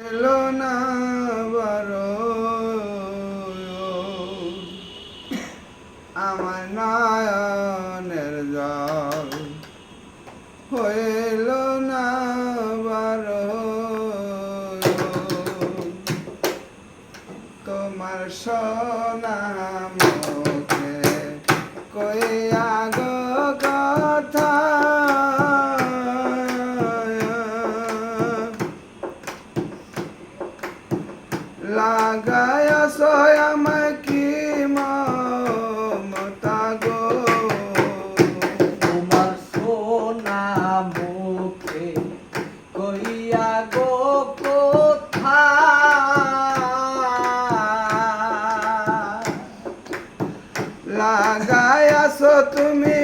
এলো না বারো। আমার নয়নের জল হইল না বারো। তোমার সোনা লাগায় আমায় কি মমতা গো তোমার সোনা মুখে কইয়া গো কোথা লাগায় তুমি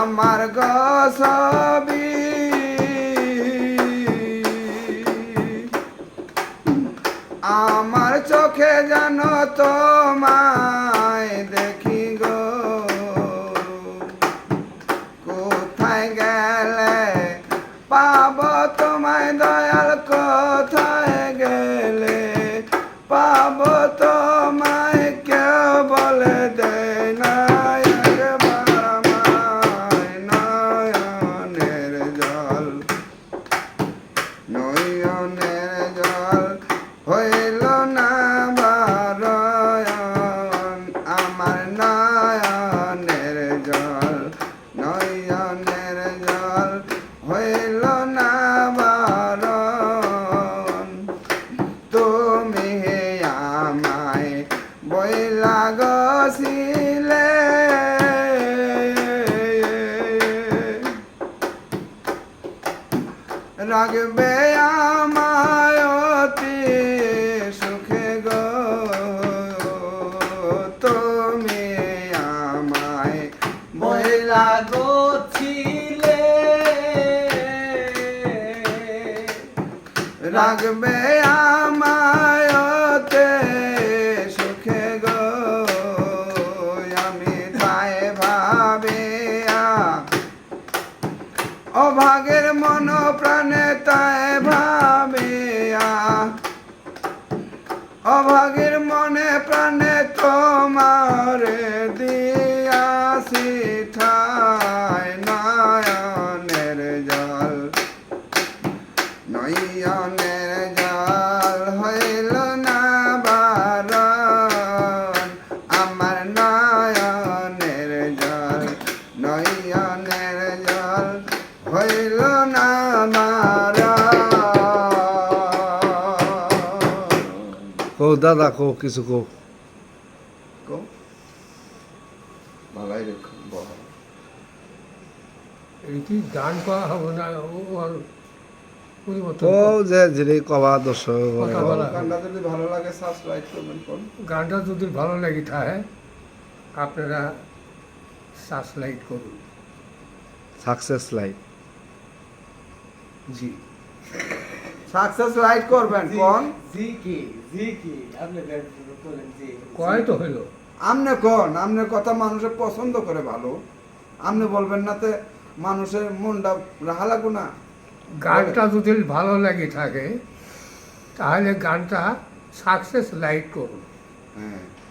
আমার গসবি আমার চোখে যেন তোমায় দেখি গো। কোথায় গেলে পাব তোমায় নয়নের জল হইল না বারণ। তুমি আমায় বইলা গছিলে রাখবে আমায় বইলা গোছিলে। রাখবে আমায় অতি সুখে গো। আমি তাই ভাবিয়া অভাগের মন প্রাণে তাই ভাবিয়া অভাগের মনে প্রাণে তোমার দিয়াছি হইল না কো দাদা কো কিছু কো। কো? ভালাই রেখো বহ এটি গান করা হবে না? ও আর ও যে যিনি কবা দর্শক। গানটা যদি ভালো লাগে সাবস্ক্রাইব করবেন কোন? গানটা যদি ভালো লাগে থাকে আপনারা সাবস্ক্রাইব করুন। সাকসেস লাইফ জি। সাকসেস লাইক করবেন কোন। জি কি জি কি। আপনি বলেন জি। কয় তো হইল? আমনে কোন আমনে কথা মানুষে পছন্দ করে ভালো। আপনি বলবেন না তে মানুষের মনটা রাহা লাগু না। গানটা যদি ভালো লাগে থাকে তাহলে গানটা সাকসেস লাইট করুন। হ্যাঁ।